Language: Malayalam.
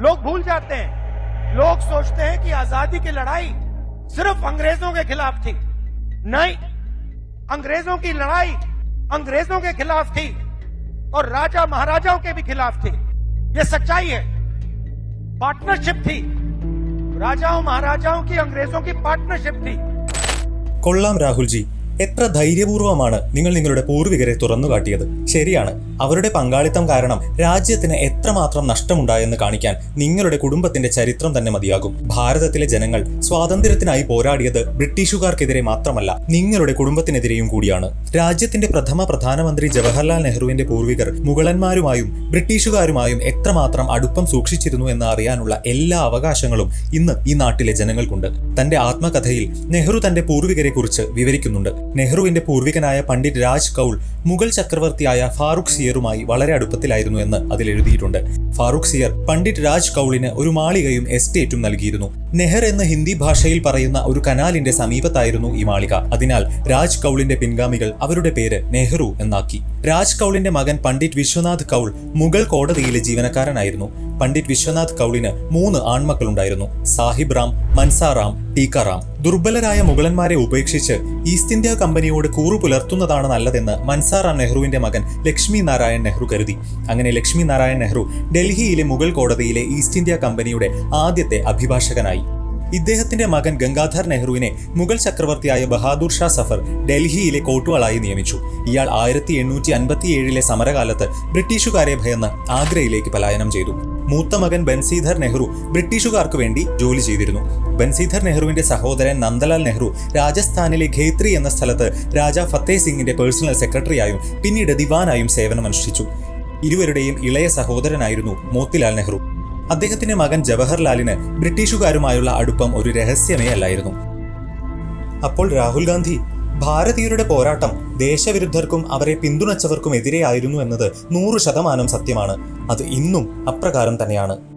लोग भूल जाते हैं लोग सोचते हैं कि आजादी की लड़ाई सिर्फ अंग्रेजों के खिलाफ थी नहीं अंग्रेजों की लड़ाई अंग्रेजों के खिलाफ थी और राजा महाराजाओं के भी खिलाफ थी ये सच्चाई है पार्टनरशिप थी राजाओं महाराजाओं की अंग्रेजों की पार्टनरशिप थी കൊള്ളാം രാഹുൽജി എത്ര ധൈര്യപൂർവമാണ് നിങ്ങൾ നിങ്ങളുടെ പൂർവികരെ തുറന്നു കാട്ടിയത്? ശരിയാണ്. അവരുടെ പങ്കാളിത്തം കാരണം രാജ്യത്തിന് എത്രമാത്രം നഷ്ടമുണ്ടായെന്ന് കാണിക്കാൻ നിങ്ങളുടെ കുടുംബത്തിന്റെ ചരിത്രം തന്നെ മതിയാകും. ഭാരതത്തിലെ ജനങ്ങൾ സ്വാതന്ത്ര്യത്തിനായി പോരാടിയത് ബ്രിട്ടീഷുകാർക്കെതിരെ മാത്രമല്ല നിങ്ങളുടെ കുടുംബത്തിനെതിരെയും കൂടിയാണ്. രാജ്യത്തിന്റെ പ്രഥമ പ്രധാനമന്ത്രി ജവഹർലാൽ നെഹ്റുവിന്റെ പൂർവികർ മുഗളന്മാരുമായും ബ്രിട്ടീഷുകാരുമായും എത്രമാത്രം അടുപ്പം സൂക്ഷിച്ചിരുന്നു എന്ന് അറിയാനുള്ള എല്ലാ അവകാശങ്ങളും ഇന്ന് ഈ നാട്ടിലെ ജനങ്ങൾക്കുണ്ട്. തന്റെ ആത്മകഥയിൽ നെഹ്റു തന്റെ പൂർവികരെ കുറിച്ച് വിവരിക്കുന്നുണ്ട്. നെഹ്റുവിന്റെ പൂർവികനായ പണ്ഡിറ്റ് രാജ് കൗൾ മുഗൾ ചക്രവർത്തിയായ ഫാറൂഖ് സിയറുമായി വളരെ അടുപ്പത്തിലായിരുന്നു എന്ന് അതിൽ എഴുതിയിട്ടുണ്ട്. ഫാറൂഖ് സിയർ പണ്ഡിറ്റ് രാജ് കൗളിന് ഒരു മാളികയും എസ്റ്റേറ്റും നൽകിയിരുന്നു. നെഹർ എന്ന് ഹിന്ദി ഭാഷയിൽ പറയുന്ന ഒരു കനാലിന്റെ സമീപത്തായിരുന്നു ഈ മാളിക. അതിനാൽ രാജ് കൗളിന്റെ പിൻഗാമികൾ അവരുടെ പേര് നെഹ്റു എന്നാക്കി. രാജ് കൗളിന്റെ മകൻ പണ്ഡിറ്റ് വിശ്വനാഥ് കൗൾ മുഗൾ കോടതിയിലെ ജീവനക്കാരനായിരുന്നു. പണ്ഡിറ്റ് വിശ്വനാഥ് കൗളിന് മൂന്ന് ആൺമക്കളുണ്ടായിരുന്നു. സാഹിബ് റാം മൻസാറാം ടീക്കാറാം ദുർബലരായ മുഗളന്മാരെ ഉപേക്ഷിച്ച് ഈസ്റ്റ് ഇന്ത്യ കമ്പനിയോട് കൂറു പുലർത്തുന്നതാണ് നല്ലതെന്ന് മൻസാറാം നെഹ്റുവിന്റെ മകൻ ലക്ഷ്മി നാരായൺ നെഹ്റു കരുതി. അങ്ങനെ ലക്ഷ്മി നാരായൺ നെഹ്റു ഡൽഹിയിലെ മുഗൾ കോടതിയിലെ ഈസ്റ്റ് ഇന്ത്യ കമ്പനിയുടെ ആദ്യത്തെ അഭിഭാഷകനായി. ഇദ്ദേഹത്തിന്റെ മകൻ ഗംഗാധർ നെഹ്റുവിനെ മുഗൾ ചക്രവർത്തിയായ ബഹാദൂർ ഷാ സഫർ ഡൽഹിയിലെ കോട്ടുവാളായി നിയമിച്ചു. ഇയാൾ ആയിരത്തി എണ്ണൂറ്റി അൻപത്തിയേഴിലെ സമരകാലത്ത് ബ്രിട്ടീഷുകാരെ ഭയന്ന് ആഗ്രയിലേക്ക് പലായനം ചെയ്തു. മൂത്ത മകൻ ബൻസീധർ നെഹ്റു ബ്രിട്ടീഷുകാർക്ക് വേണ്ടി ജോലി ചെയ്തിരുന്നു. ബൻസീധർ നെഹ്റുവിന്റെ സഹോദരൻ നന്ദലാൽ നെഹ്റു രാജസ്ഥാനിലെ ഖേത്രി എന്ന സ്ഥലത്ത് രാജാ ഫത്തേ സിംഗിന്റെ പേഴ്സണൽ സെക്രട്ടറിയായും പിന്നീട് ദിവാനായും സേവനമനുഷ്ഠിച്ചു. ഇരുവരുടെയും ഇളയ സഹോദരനായിരുന്നു മോത്തിലാൽ നെഹ്റു. അദ്ദേഹത്തിന്റെ മകൻ ജവഹർലാലിന് ബ്രിട്ടീഷുകാരുമായുള്ള അടുപ്പം ഒരു രഹസ്യമേ അല്ലായിരുന്നു അപ്പോൾ രാഹുൽ ഗാന്ധി ഭാരതീയരുടെ പോരാട്ടം ദേശവിരുദ്ധർക്കും അവരെ പിന്തുണച്ചവർക്കും എതിരെയായിരുന്നു എന്നത് നൂറ് ശതമാനം സത്യമാണ്. അത് ഇന്നും അപ്രകാരം തന്നെയാണ്.